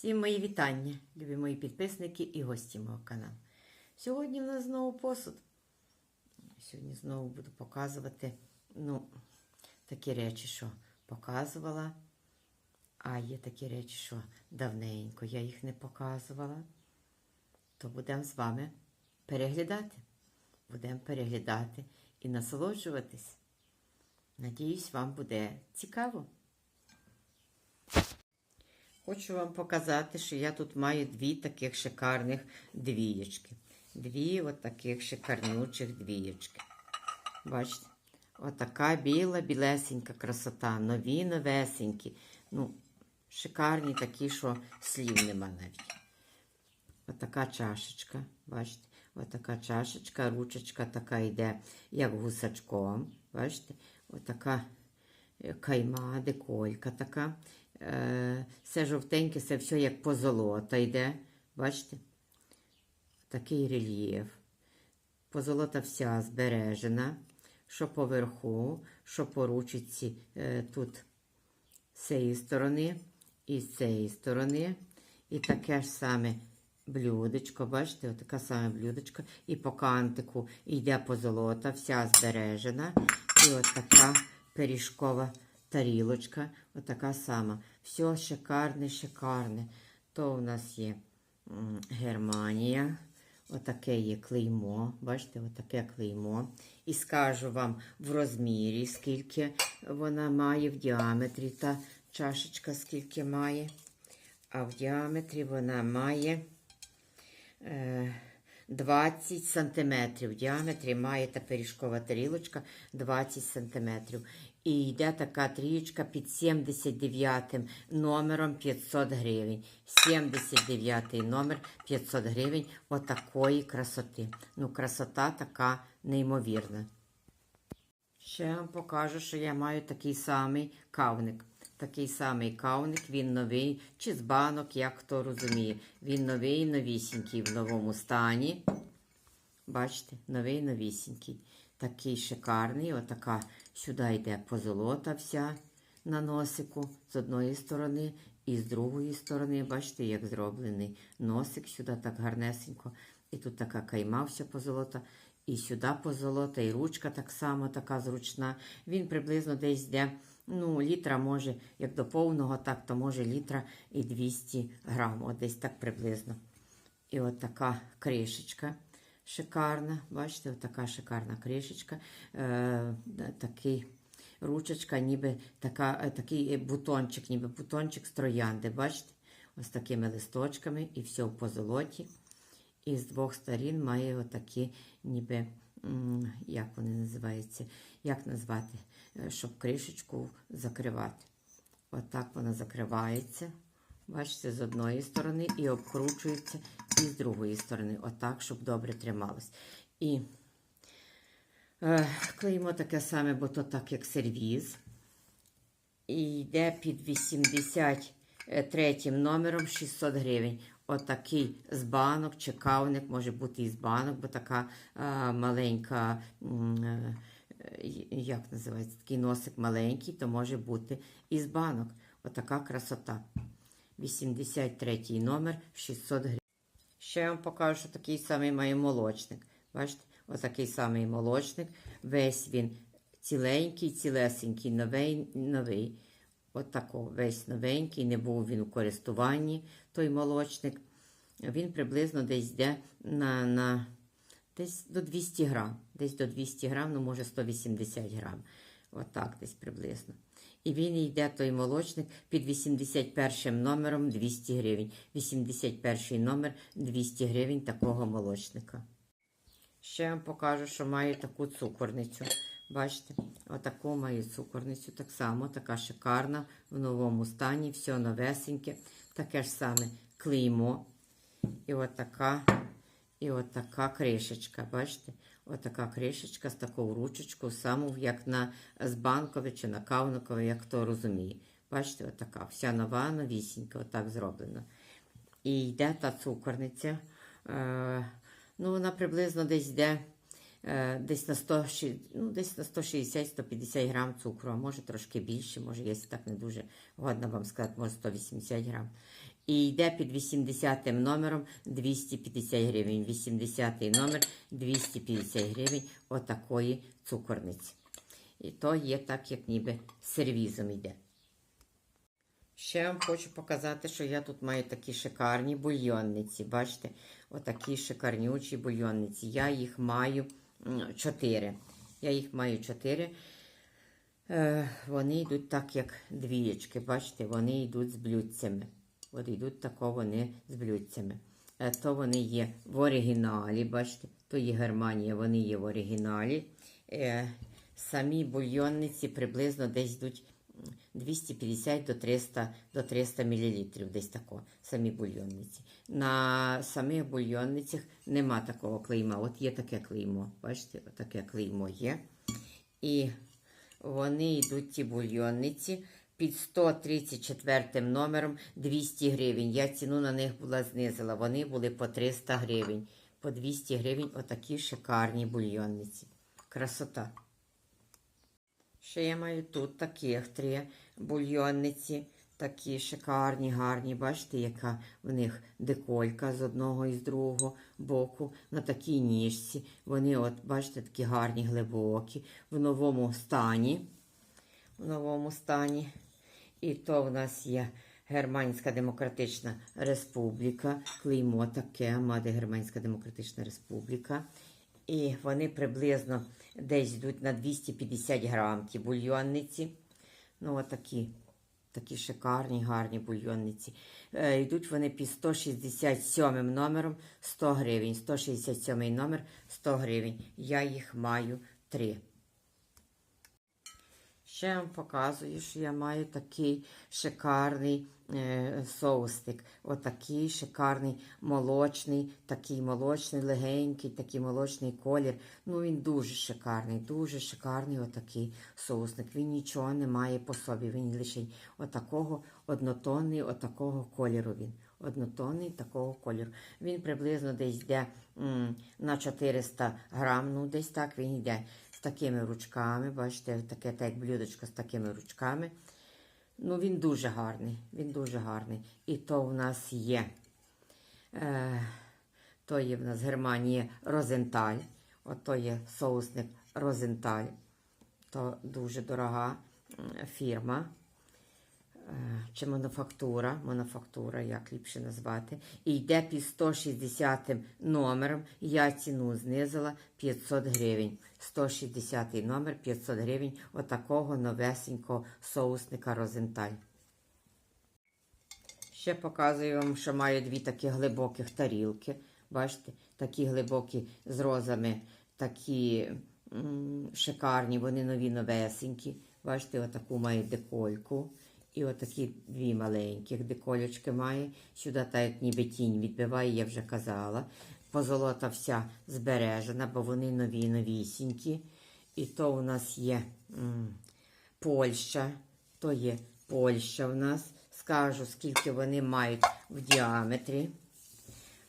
Всім мої вітання, любі мої підписники і гості мого каналу. Сьогодні в нас знову посуд. Сьогодні знову буду показувати ну, такі речі, що показувала. А є такі речі, що давненько я їх не показувала. То будемо з вами переглядати. Будемо переглядати і насолоджуватись. Надіюсь, вам буде цікаво. Хочу вам показати, що я тут маю дві таких шикарних двієчки. Дві от таких шикарнючих двієчки. Бачите? Отака біла, білесенька красота. Нові, новесенькі. Ну, шикарні такі, що слів нема навіть. Отака чашечка. Бачите? Отака чашечка, ручечка така йде, як гусачком. Бачите? Отака кайма, деколька така. Е, Все жовтеньке, це все як позолота йде. Бачите? Такий рельєф. Позолота вся збережена. Що поверху, що по ручці е, тут з цієї сторони і з цієї сторони. І таке ж саме блюдечко, бачите, отаке саме блюдечко. І по кантику йде позолота, вся збережена. І от така пиріжкова тарілочка, отака сама. Все шикарне, шикарне. То у нас є Германія. Отаке є клеймо. Бачите, отаке клеймо. І скажу вам в розмірі, скільки вона має в діаметрі та чашечка, скільки має. А в діаметрі вона має е, 20 сантиметрів. В діаметрі має та пиріжкова тарілочка 20 сантиметрів. І йде така трієчка під 79 номером 500 гривень. 79 номер 500 гривень отакої красоти. Ну, красота така неймовірна. Ще вам покажу, що я маю такий самий кавник. Такий самий кавник, він новий, чи з банок, як хто розуміє. Він новий, новісінький в новому стані. Бачите, новий новісінький. Такий шикарний. Отака сюди йде позолота вся на носику з одної сторони і з другої сторони. Бачите, як зроблений носик сюди так гарнесенько. І тут така кайма вся позолота. І сюди позолота, і ручка так само така зручна. Він приблизно десь йде, ну, літра може, як до повного, так, то може літра і 200 грам. От десь так приблизно. І от така кришечка шикарна. Бачите, от така шикарна кришечка. Е, такий ручечка, ніби така, е, такий бутончик, ніби бутончик з троянди. Бачите? Ось такими листочками і все в позолоті. І з двох сторін має отакі, ніби, як вони називаються, як назвати, е, щоб кришечку закривати. Отак вона закривається. Бачите, з одної сторони і обкручується, і з другої сторони. Отак, щоб добре трималось. І е, клеїмо таке саме, бо то так, як сервіз. І йде під 83 номером 600 гривень. Отакий з банок чи кавник, може бути і з банок, бо така а, маленька, е, як називається, такий носик маленький, то може бути і з банок. Отака красота. 83 номер 600 гривень. Ще я вам покажу, що такий самий має молочник. Бачите, отакий самий молочник. Весь він ціленький, цілесенький, новий, новий. Отако весь новенький, не був він у користуванні, той молочник. Він приблизно десь йде на, на десь до 200 грам. Десь до 200 грам, ну може 180 грам. Отак десь приблизно. І він йде той молочник під 81 номером 200 гривень. 81 номер 200 гривень такого молочника. Ще вам покажу, що маю таку цукорницю. Бачите, отаку маю цукорницю. Так само, така шикарна, в новому стані, все новесеньке. Таке ж саме клеймо. І отака, і отака кришечка. Бачите? Отака кришечка з такою ручечкою, саму, як на Збанкове чи на Кавникове, як хто розуміє. Бачите, отака, вся нова, новісінька, отак зроблена. І йде та цукорниця. Е, ну, вона приблизно десь йде десь на 100, ну, десь на 160-150 грам цукру, а може трошки більше, може, якщо так не дуже годно вам сказати, може 180 грам. І йде під 80 номером 250 гривень. 80 номер 250 гривень отакої цукорниці. І то є так, як ніби сервізом йде. Ще вам хочу показати, що я тут маю такі шикарні бульйонниці. Бачите, отакі шикарнючі бульйонниці. Я їх маю чотири. Я їх маю чотири. Е, вони йдуть так, як двієчки. Бачите, вони йдуть з блюдцями. От йдуть тако вони з блюдцями. Е, то вони є в оригіналі, бачите, то є Германія, вони є в оригіналі. Е, самі бульйонниці приблизно десь йдуть 250 до 300, до 300 мл, десь тако, самі бульйонниці. На самих бульйонницях нема такого клейма. От є таке клеймо. Бачите, таке клеймо є. І вони йдуть ті бульйонниці під 134 номером 200 гривень. Я ціну на них була знизила. Вони були по 300 гривень. По 200 гривень отакі шикарні бульйонниці. Красота. Ще я маю тут таких три бульйонниці. Такі шикарні, гарні. Бачите, яка в них деколька з одного і з другого боку. На такій ніжці. Вони, от, бачите, такі гарні, глибокі, в новому стані. В новому стані. І то в нас є Германська Демократична Республіка. Клеймо таке, мати Германська Демократична Республіка. І вони приблизно десь йдуть на 250 грам ті бульйонниці. Ну, отакі. Такі шикарні, гарні бульйонниці. Е, йдуть вони під 167 номером 100 гривень. 167 номер 100 гривень. Я їх маю три. Ще вам показую, що я маю такий шикарний е, соусник. Отакий шикарний молочний, такий молочний, легенький, такий молочний колір. Ну він дуже шикарний, дуже шикарний отакий соусник. Він нічого не має по собі. Він лише отакого однотонний, отакого кольору він. Однотонний такого кольору. Він приблизно десь йде м, на 400 грам, ну десь так він йде з такими ручками. Бачите, таке так як блюдечко з такими ручками. Ну, він дуже гарний. Він дуже гарний. І то в нас є. Е, то є в нас в Германії Розенталь. Ото є соусник Розенталь. То дуже дорога фірма. Е, Чи мануфактура, мануфактура, як ліпше назвати, і йде під 160 номером. Я ціну знизила 500 гривень. 160 номер 500 гривень отакого новесенького соусника Розенталь. Ще показую вам, що маю дві такі глибоких тарілки. Бачите, такі глибокі з розами, такі шикарні, вони нові новесенькі. Бачите, отаку маю декольку. І отакі дві маленьких деколечки має. Сюди так як ніби тінь відбиває, я вже казала. Позолота вся збережена, бо вони нові новісінькі. І то у нас є м, Польща, то є Польща в нас. Скажу, скільки вони мають в діаметрі.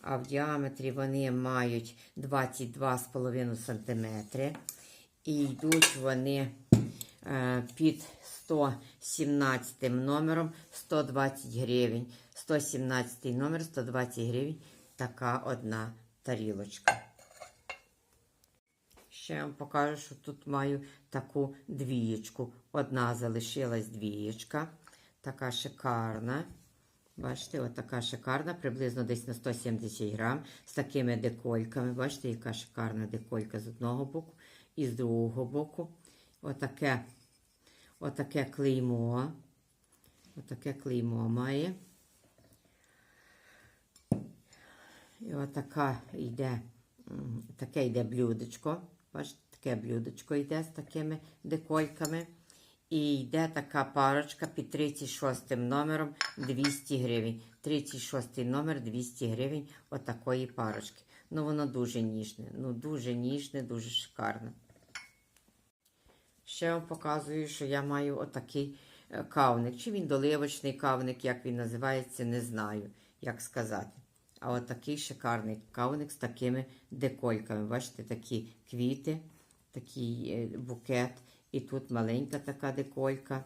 А в діаметрі вони мають 22,5 см. І йдуть вони е, під 117 номером 120 гривень. 117 номер 120 гривень. Така одна тарілочка. Ще вам покажу, що тут маю таку двієчку. Одна залишилась двієчка. Така шикарна. Бачите, от така шикарна, приблизно десь на 170 грам, з такими декольками. Бачите, яка шикарна деколька з одного боку і з другого боку. Отаке, отаке клеймо. Отаке клеймо має. І отака йде, таке йде блюдечко. Бачите, таке блюдечко йде з такими декольками. І йде така парочка під 36 номером 200 гривень. 36 номер 200 гривень отакої парочки. Ну, воно дуже ніжне. Ну, дуже ніжне, дуже шикарне. Ще вам показую, що я маю отакий е, кавник. Чи він доливочний кавник, як він називається, не знаю, як сказати. А от такий шикарний кавник з такими декольками. Бачите, такі квіти, такий е, букет. І тут маленька така деколька.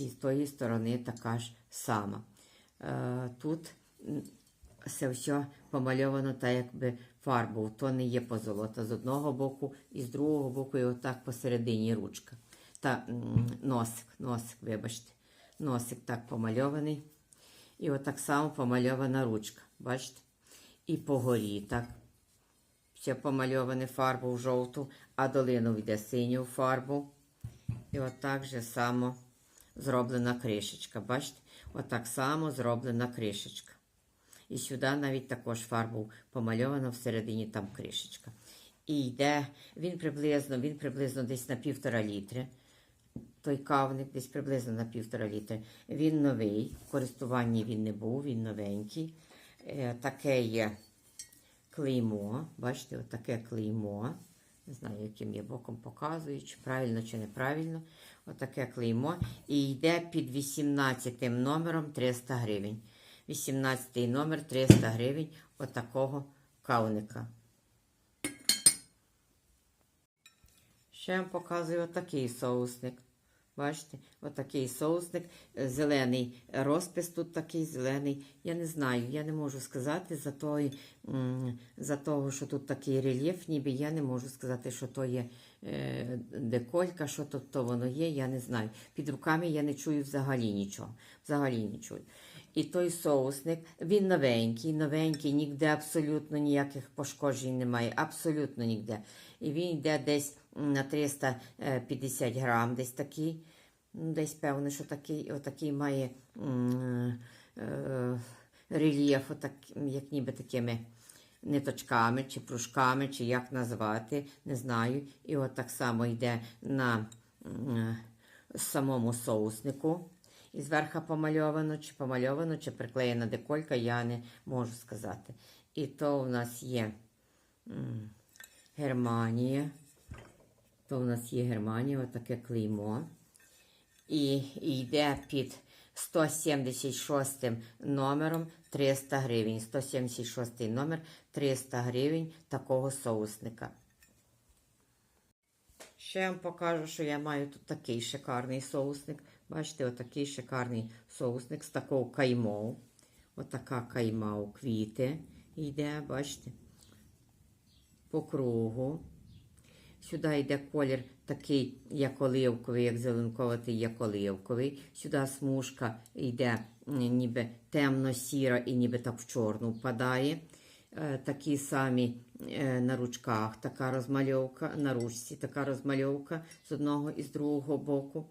І з тої сторони така ж сама. Е, тут це все помальовано так, якби фарбою. То не є позолота з одного боку, і з другого боку, і отак посередині ручка. Та носик, носик, вибачте. Носик так помальований. І отак само помальована ручка. Бачите? І по горі так. Ще помальоване фарбу в жовту, а долину йде синю фарбу. І отак же само зроблена кришечка. Бачите? Отак само зроблена кришечка. І сюди навіть також фарбу помальовано всередині там кришечка. І йде, він приблизно, він приблизно десь на півтора літри. Той кавник десь приблизно на півтора літри. Він новий, в користуванні він не був, він новенький. Е, таке є клеймо. Бачите, отаке клеймо. Не знаю, яким я боком показую, чи правильно, чи неправильно. Отаке клеймо. І йде під 18 номером 300 гривень. 18 номер 300 гривень отакого кавника. Ще вам показую отакий соусник. Бачите, отакий соусник, зелений розпис тут такий зелений. Я не знаю, я не можу сказати за той, за того, що тут такий рельєф, ніби я не можу сказати, що то є е, деколька, що то, то воно є, я не знаю. Під руками я не чую взагалі нічого. Взагалі не. І той соусник, він новенький, новенький, ніде абсолютно ніяких пошкоджень немає, абсолютно ніде. І він йде десь на 350 грам, десь такий. Ну, Десь певно, що такий, отакий має м, е, рельєф, отак, як ніби такими ниточками, чи пружками, чи як назвати, не знаю. І от так само йде на самому соуснику. І зверху помальовано, чи помальовано, чи приклеєна деколька, я не можу сказати. І то у нас є Германія. То у нас є Германія, отаке клеймо. І йде під 176 номером 300 гривень. 176 номер 300 гривень такого соусника. Ще я вам покажу, що я маю тут такий шикарний соусник. Бачите, отакий шикарний соусник з такого каймою. Отака кайма у квіти йде, бачите, по кругу. Сюди йде колір такий, як оливковий, як зеленковатий, як оливковий. Сюди смужка йде ніби темно-сіра і ніби так в чорну впадає. Е, Такі самі е, на ручках така розмальовка, на ручці така розмальовка з одного і з другого боку.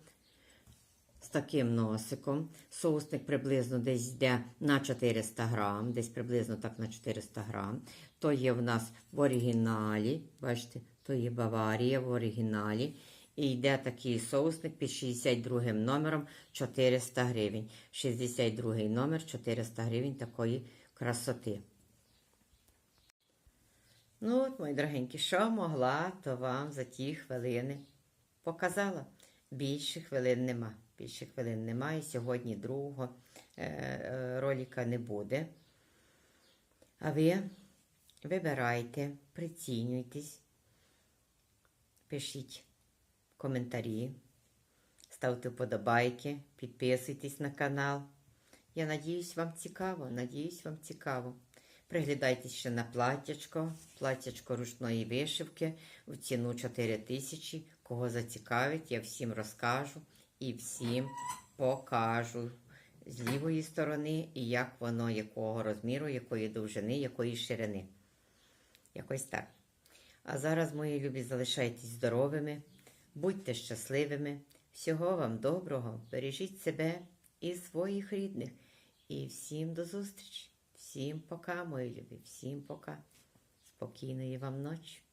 З таким носиком. Соусник приблизно десь йде на 400 грам, десь приблизно так на 400 грам. То є в нас в оригіналі, бачите, то є Баварія в оригіналі. І йде такий соусник під 62 номером 400 гривень. 62 номер 400 гривень такої красоти. Ну от, мої дорогенькі, що могла, то вам за ті хвилини показала. Більше хвилин нема. Більше хвилин немає. Сьогодні другого е, е, ролика не буде. А ви вибирайте, прицінюйтесь, пишіть коментарі, ставте вподобайки, підписуйтесь на канал. Я надіюсь, вам цікаво. Надіюсь, вам цікаво. Приглядайтесь ще на платтячко, платтячко ручної вишивки в ціну 4 тисячі. Кого зацікавить, я всім розкажу і всім покажу з лівої сторони і як воно, якого розміру, якої довжини, якої ширини. Якось так. А зараз, мої любі, залишайтесь здоровими, будьте щасливими. Всього вам доброго, бережіть себе і своїх рідних. І всім до зустрічі! Всім пока, мої любі, всім пока. Спокійної вам ночі.